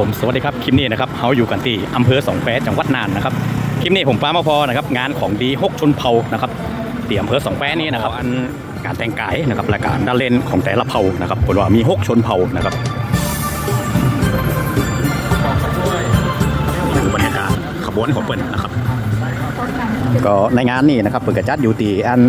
ผมสวัสดีครับคลิปนี้นะครับเขาอยู่กันที่อำเภอสองแควจังหวัดน่านนะครับคลิปนี้ผมป้ามาพอนะครับงานของดีหกชนเผ่านะครับที่อำเภอสองแควนี้นะครับอันการแต่งกายนะครับและการด้านเล่นของแต่ละเผ่านะครับผมว่ามีหกชนเผ่านะครับบรรยากาศขบวนของเปิ้นนะครับก็ในงานนี้นะครับเปิดกระจัดอยู่ที่อัน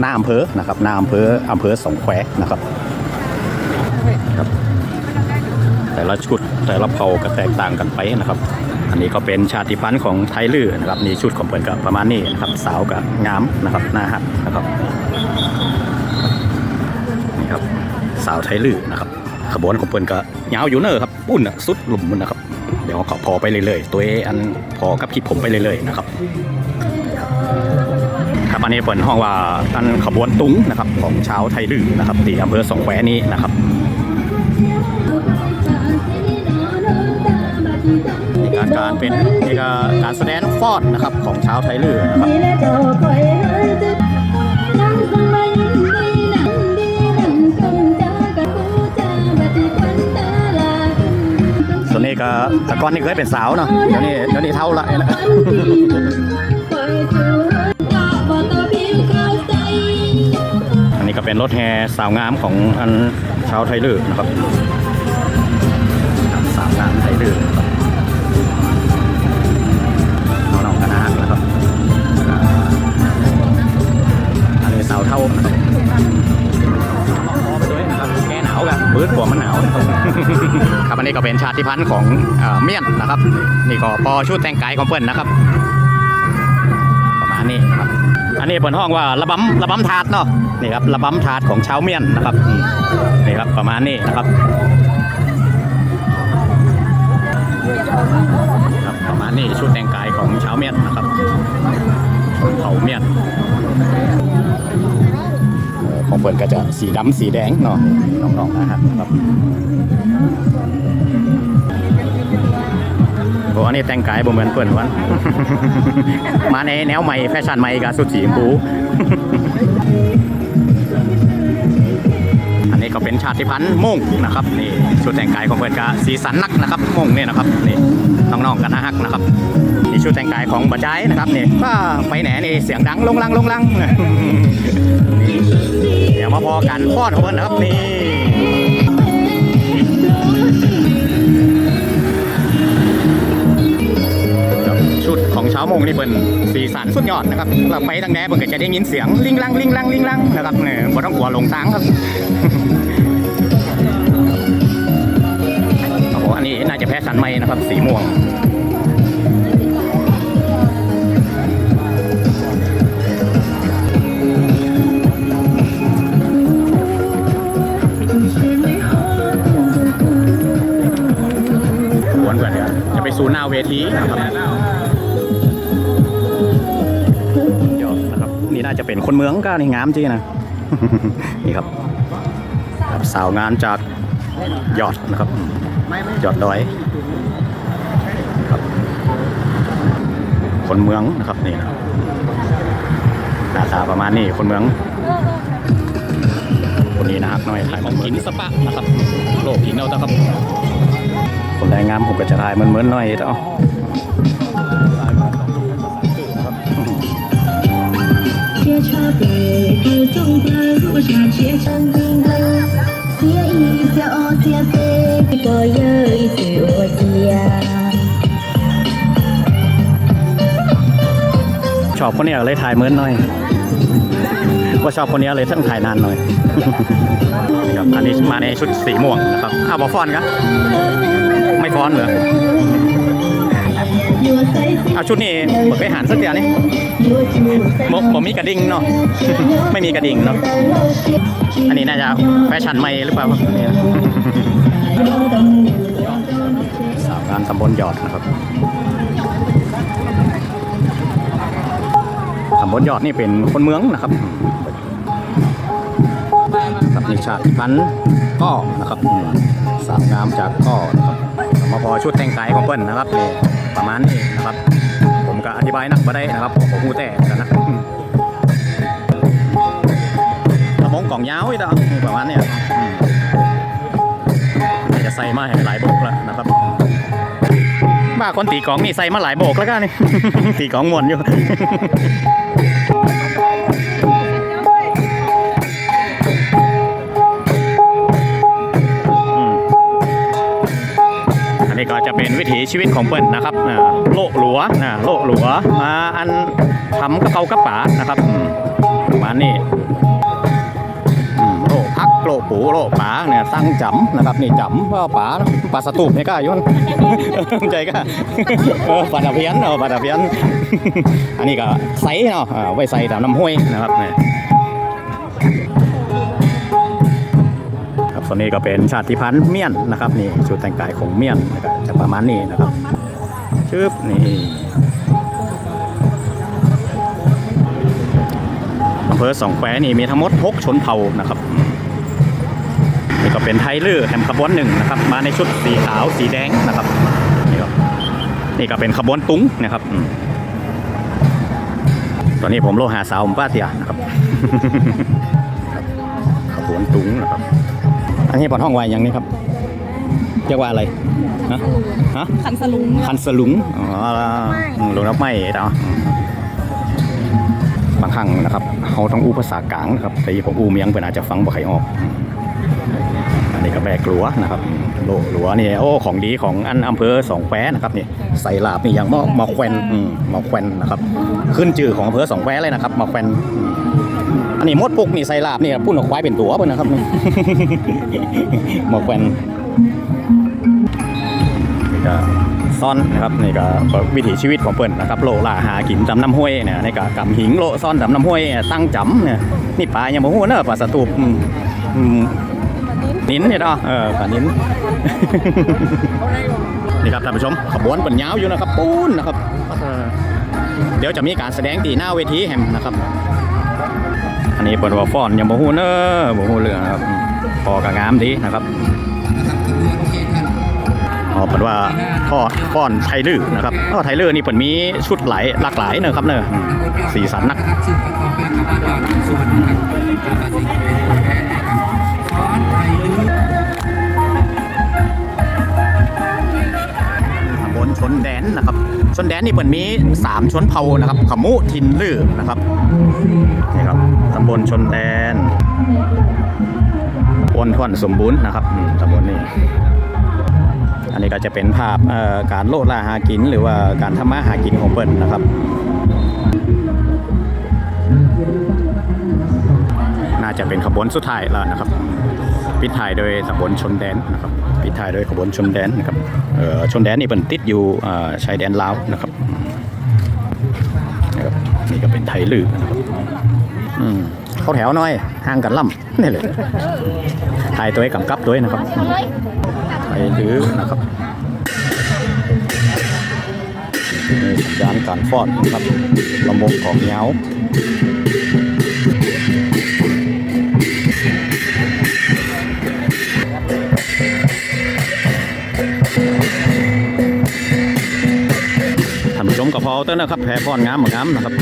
หน้าอำเภอนะครับหน้าอำเภออำเภอสองแควนะครับครับ แต่ละชุดแต่ละเผ่าก็แตกต่างกันไปนะครับ อันนี้ก็เป็นชาติพันธุ์ของไทลือนะครับนี่ชุดของเปิดกับประมาณนี้นะครับสาวกับงามนะครับหน้าหักนะครับนี่ครับสาวไทลือนะครับขบวนของเปิดก็ยาวอยู่เนอครับปุ้นอะสุดหลุมนนะครับ เดี๋ยวขอพอไปเรื่อยๆ ตัวอันพอกับคลิปผมไปเรื่อยๆนะครับครับอันนี้เปิดห้องว่าอันขบวนตุ้งนะครับของชาวไทยลือนะครับที่อำเภอสองแควนี้นะครับ การเป็นนี่ก็การแสดงฟอดนะครับของชาวไทยลือนะครับส่วนนี้ก็แต่ก่อนนี่เคยเป็นสาวเนาะเดี๋ยวนี้เดี๋ยวนี้เท่าละนะอันนี้ก็เป็นรถแห่สาวงามของอันชาวไทยลือนะครับสาวงามไทยลือนะครับ เป็นชาติพันธุ์ของเมียนนะครับ นี่ก็พอชุดแต่งกายของเปิ้นนะครับ ประมาณนี้ครับอันนี้เปิ้นห้องว่าระบำระบำถาดเนาะนี่ครับระบำถาดของชาวเมียนนะครับนี่ครับประมาณนี้นะครับครับประมาณนี้ชุดแต่งกายของชาวเมียนนะครับเผ่าเมียนเอ่อของเปิ้นก็จะสีดำสีแดงเนาะน้องๆนะครับ โอ้อันนี้แต่งกายบ่เหมือนเปิ่นวัน มาในแนวใหม่แฟชั่นใหม่กับสุดสีชมพูอันนี้ก็เป็นชาติพันธุ์ม่งนะครับนี่ชุดแต่งกายของเปิ่นกับสีสันนักนะครับม่งเนี่ยนะครับนี่น้องๆกันนะฮักนะครับนี่ชุดแต่งกายของบัจจายนะครับนี่ว่าไปไหนนี่เสียงดังลงลังลงลังเดี๋ยวมาพอกันป้อนของเพิ่นนะครับนี่ ชุดของเช้ามงนี่เป็นสีสันสุดยอดนะครับเราไปทางแดนเพิ่นก็จะได้ยินเสียงลิงลังลิงลังลิงลังนะครับเนี่ยบ่ต้องกลัวหลงทางครับโอ้โหอันนี้น่าจะแพ้สันไหมนะครับ สีม่วงวนกันเดี๋ยวจะไปสู่หน้าเวทีนะครับาจะเป็นคนเมืองก็นี่งามจริงนะนี่ครับสาวงานจากยอดนะครับยอดดอยครับ คนเมืองนะครับนี่นะหน้าตาประมาณนี้คนเมืองคนนี้นะครับน้อยถ่ายมันหินสปะนะครับโลกหินเอาตะครับคนแรงงามผมก็จะถ่ายมันเหมือนหน่อยเอ้า 切茶杯，各种的如茶切成冰的，切一小切飞，我有一句我家。 ชอบคนเนี้ยเลยถ่ายเหมือนหน่อย ว่าชอบคนเนี้ยเลยท่านถ่ายนานหน่อย ครับอันนี้มาในชุดสีม่วงนะครับอ้าวบอฟอนครับไม่ฟอนเหรอ เอาชุดนี้เปิดไปหารสักเดียวนี่บอบมีกระดิ่งเนาะ ไม่มีกระดิ่งเนาะ อันนี้น่าจะแฟชั่นใหม่หรือเปล่าครับเนี่ยสาวงานตำบลยอดนะครับตำบลยอดนี่เป็นคนเมืองนะครับครับนี่ชาติพันธุ์ก้อนะครับอืมสาวงามจากก้อนะครับมาพอชุดแต่งกายของเปิ้ลนะครับนี่ ประมาณนี้นะครับ ผมก็อธิบายหนักมาได้นะครับผมหูแต่กันนะกระมงกล่องยาวอีกแล้วประมาณเนี้ยอืมจะใส่มาให้หลายโบกแล้วนะครับมาคนตีกลองนี่ใส่มาหลายโบกแล้วกันนี่ตีกลองมวนอยู่ จะเป็นวิถีชีวิตของเปิ้นนะครับโลกหลัวนะโลกหลัวมาอันทำกระเพรากระป๋านะครับมานี้อืมโลกพักโลกปูโลกป๋าเนี่ยตั้งจำนะครับนี่จำว่าป๋าปลาสตูปไม่กล้ายุ่นใจก็ปลาตะเพียนเออปลาตะเพียนอันนี้ก็ใส่เนาะไว้ใส่ตามน้ำห้วยนะครับเนี่ย ส่วนนี้ก็เป็นชาติพันธุ์เมียนนะครับนี่ชุดแต่งกายของเมียนนะครับจะประมาณนี้นะครับชึบนี่อำเภอสองแควนี่มีทั้งหมด 6 ชนเผ่านะครับนี่ก็เป็นไทลือแฮมขบวนหนึ่งนะครับ มาในชุดสีขาวสีแดงนะครับนี่ก็นี่ก็เป็นขบวนตุ้งนะครับอตอนนี้ผมโลหาสาวผมป้าเตียนะครับขบวนตุ้งนะครับ อันนี้ปอดห้องไว้อย่างนี้ครับเรียกว่าอะไรฮะฮะคันสลุงคันสลุงอ๋ออืมลงรับไม่เนาะบางครั้งนะครับเขาต้องอู้ภาษากลางนะครับแต่ผมอู้เมียงเพื่อนอาจจะฟังบ่ใครออกอืมอันนี้ก็แบกหลัวนะครับอืมโลหลัวนี่โอ้ของดีของอันอำเภอสองแควนะครับนี่ใส่ลาบนี่อย่างมอมาแควนอืมมาแควนนะครับ ขึ้นชื่อของอำเภอสองแควเลยนะครับมาแควน อันนี้มดปุกนี่ใส่ลาบนี่พุ่นออกควายเป็นตัวเพิ่นนะครับมาแวนนี่ก็ซ่อนนะครับนี่ก็วิถีชีวิตของเปิ้นนะครับโลล่าหากินจำน้ำห้วยเนี่ยนี่ก็กำหิงโลซ่อนจำน้ำห้วยตั้งจำเนี่ยนี่ปลายังบ่ฮู้เนอะปลาสตูปอืมอืมนิ้นเนี่ยเนาะเออปลานิ้น นี่ครับท่านผู้ชมขบวนเปิ้นยาวอยู่นะครับปูนนะครับ เดี๋ยวจะมีการแสดงตีหน้าเวทีแฮมนะครับ อันนี้เปิ้นว่าฟ้อนยังบ่ฮู้เนอะบ่ฮู้เรื่องนะครับอืมพอก็งามดีนะครับอ๋อเป็นว่าพ่อป้อนไทยลือนะครับอ๋อไทยลือนี่เปิดมีชุดหลายหลากหลายเนอะครับเนอะสีสันนักบลชนแดนนะครับ ชนแดนนี่เปิดมีสามชนเผ่านะครับขมุทินลือนะครับนี่ครับตำบลชนแดนอ้วนท่วนสมบูรณ์นะครับอืมตำบลนี้อันนี้ก็จะเป็นภาพเอ่อการโลดล่าหากิน หรือว่าการทำมาหากินของเปิ้ลนะครับน่าจะเป็นขบวนสุดท้ายแล้วนะครับ ปิดท้ายโดยขบวนชนแดนนะครับปิดท้ายโดยขบวนชนแดนนะครับเออชนแดนนี่เป็นติดอยู่ชายแดนลาวนะครับนี่ก็เป็นไทยลือนะครับอืมเข้าแถวหน่อยห่างกันล่ำนี่เลยถ่ายตัวให้กำกับด้วยนะครับไปถือนะครับนี่สัญญาณการฟอดนะครับลำบกของเหงา ท่านผู้ชมกับพอเต้นนะครับแพ้ฟอนงามเหมือนงามนะครับ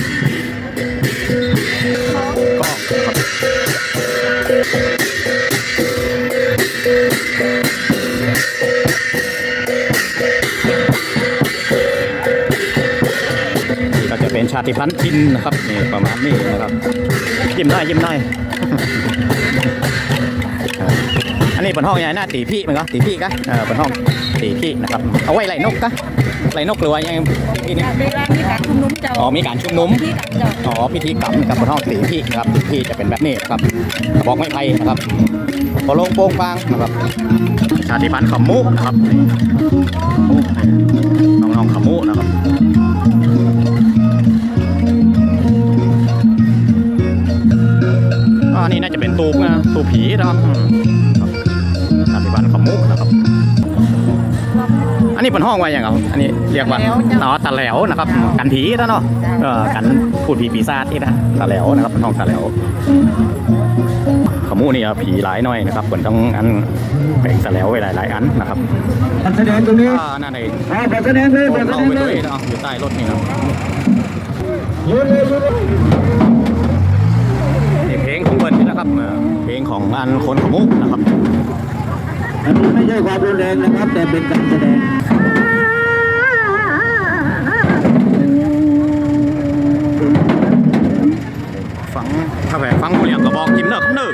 ก็ครับก็จะเป็นชาติพันธุ์กินนะครับนี่ประมาณนี้นะครับยิ้มได้ยิ้มได้อันนี้เป็นห้องใหญ่หน้าตีพี่มั้งก็ตีพี่กะเออเป็นห้องตีพี่นะครับเอาไว้ไล่นกกะ ไล่นกหรือว่ายังพี่นี่เวลามีการชุมนุมเจ้าอ๋อมีการชุมนุมที่กับเจ้าอ๋อพิธีกรรมกับบนห้องตีพี่นะครับตีพี่จะเป็นแบบนี้ครับกระบอกไม้ไผ่นะครับพอลงโป้งปางนะครับชาติพันธุ์ขมุนะครับน้องๆขมุนะครับอ๋อนี่น่าจะเป็นตูบนะตูบผีนะครับอืมครับชาติพันธุ์ขมุนะครับ อันนี้เป็นห้องไว้อย่างครับอันนี้เรียกว่าอ๋อตะแหลวนะครับ กันผีนะเนาะเออกันพูดผีปีศาจที่นะตะแหลวนะครับเป็นห้องตะแหลวขมูนี่อะผีหลายหน่อยนะครับเหมือนต้องอันแบ่งตะแหลวไว้หลายๆอันนะครับการแสดงตรงนี้อ่านั่นเองอ่าแบบแสดงเลยแบบแสเข้าดงไปเลด้วยยเนาะอยู่ใต้รถนี่เนาะยืนเลยยืนเลยนี่เพลงของเบิร์นนี่นะครับเออเพลงของอันคนขมูนะครับันนี้ไม่ใช่ความรุนแรงนะครับ แต่เป็นการแสดงฟังถ้าแผลฟังเรียงก็บอกกินเนอะเนอะ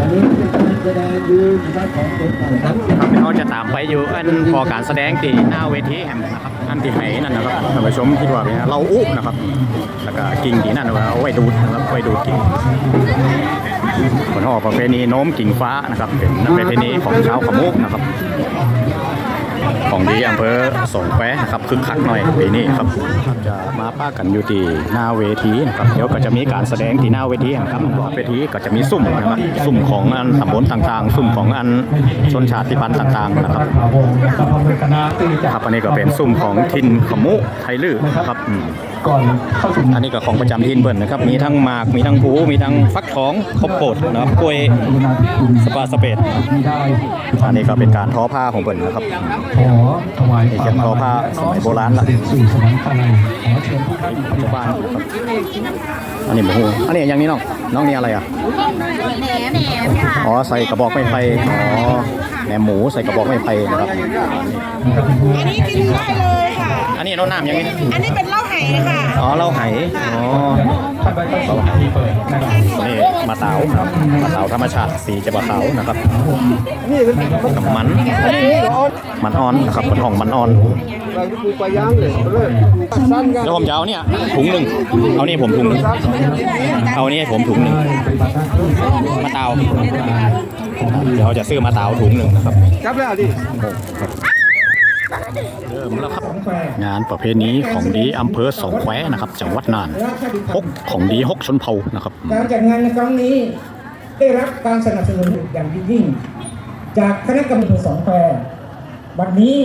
อันนี้เป็นการแสดงดูนะครับของนะครับเขาจะตามไปอยู่อันพอการแสดงตีหน้าเวทีแฮมนะครับอันที่ไหนนั่นนะครับท่านผู้ชมคิดว่าเราอุ้บนะครับแล้วก็กิ่งที่นั่นเอาไว้ดูนะครับไว้ดูกิ่ง ผลห่อประเพณีโน้มกิ่งฟ้านะครับ เป็นประเพณีของชาวขมุกนะครับ ของดีอำเภอสงแปะนะครับคึกคักหน่อยปีนี้ครับจะมาป้ากันอยู่ที่หน้าเวทีนะครับเดี๋ยวก็จะมีการแสดงที่หน้าเวทีนะครับรอบเวทีก็จะมีซุ่มนะครับซุ่มของอันตำบลต่างๆ ซุ่มของอันชนชาติพันธุ์ต่างๆนะครับข่าววงนะครับพร้อมด้วยคณะที่จะครับอันนี้ก็เป็นซุ่มของทินขมุไทยลือนะครับ ก่อนเข้าสู่อันนี้ก็ของประจำทินเบิ่นนะครับ มีทั้งหมาก มีทั้งผูมีทั้งฟักทองข้าวโพดนะครับกล้วยกรุณาธิคุณสปาสเปดที่ได้อันนี้ก็เป็นการทอผ้าของเบิ่นนะครับขอถวายนี่จะทอผ้าสมัยโบราณละเสด็จสู่สวรรคาลัยขอเชิญทุกท่านชาวบ้านครับอันนี้หมูอันนี้อย่างนี้น้อง น้องนี่อะไรอะแหนมแหนมค่ะอ๋อใส่กระบอกไม้ไผ่อ๋อแหนมหมูใส่กระบอกไม้ไผ่นะครับ อันนี้กินได้เลยค่ะ อันนี้น้องน้ำอย่างนี้ อันนี้เป็นเหล้าไห ค่ะอ๋อเหล้าไหอ๋อท่านไปต้องสวรรค์ที่เปิดนะครับนี่มะตาวครับมะตาวธรรมชาติสีจะมะตาวนะครับกับมันมันอ่อนนะครับเป็นห้องมันอ่อนแล้วผมจะเอาเนี่ยถุงหนึ่งเอานี่ผมถุงหนึ่งเอานี่ให้ผมถุงหนึ่งมะตาวเดี๋ยวจะซื้อมะตาวถุงหนึ่งนะครับครับแล้วดิ เริ่มแล้วครับ งานประเพณีของดีอำเภอสองแควนะครับจังหวัดน่านฮกของดีฮกชนเผ่านะครับการจัดงานในครั้งนี้ได้รับการสนับสนุนอย่างยิ่ง จากคณะกรรมการสองแควร์วันนี้